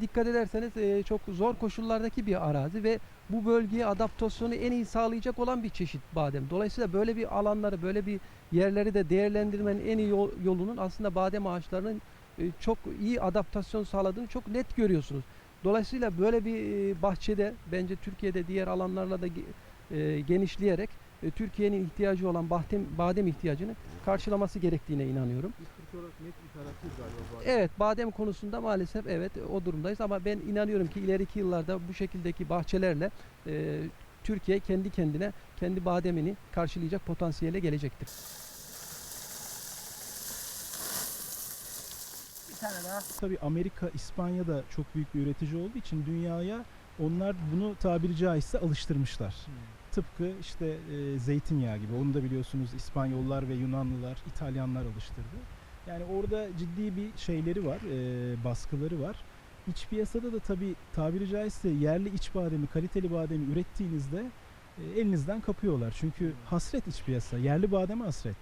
Dikkat ederseniz e, çok zor koşullardaki bir arazi ve bu bölgeye adaptasyonu en iyi sağlayacak olan bir çeşit badem. Dolayısıyla böyle bir alanları, böyle bir yerleri de değerlendirmenin en iyi yol- yolunun aslında badem ağaçlarının e, çok iyi adaptasyon sağladığını çok net görüyorsunuz. Dolayısıyla böyle bir bahçede bence Türkiye'de diğer alanlarla da e, genişleyerek Türkiye'nin ihtiyacı olan badem, badem ihtiyacını karşılaması gerektiğine inanıyorum. Olarak net bir taraftayız galiba arada. Evet badem konusunda maalesef evet o durumdayız ama ben inanıyorum ki ileriki yıllarda bu şekildeki bahçelerle e, Türkiye kendi kendine kendi bademini karşılayacak potansiyele gelecektir. Bir tane daha. Tabii Amerika, İspanya da çok büyük bir üretici olduğu için dünyaya onlar bunu tabiri caizse alıştırmışlar. Tıpkı işte e, zeytinyağı gibi. Onu da biliyorsunuz İspanyollar ve Yunanlılar, İtalyanlar alıştırdı. Yani orada ciddi bir şeyleri var, e, baskıları var. İç piyasada da tabii tabiri caizse yerli iç bademi, kaliteli bademi ürettiğinizde e, elinizden kapıyorlar. Çünkü hasret iç piyasa, yerli bademe hasret.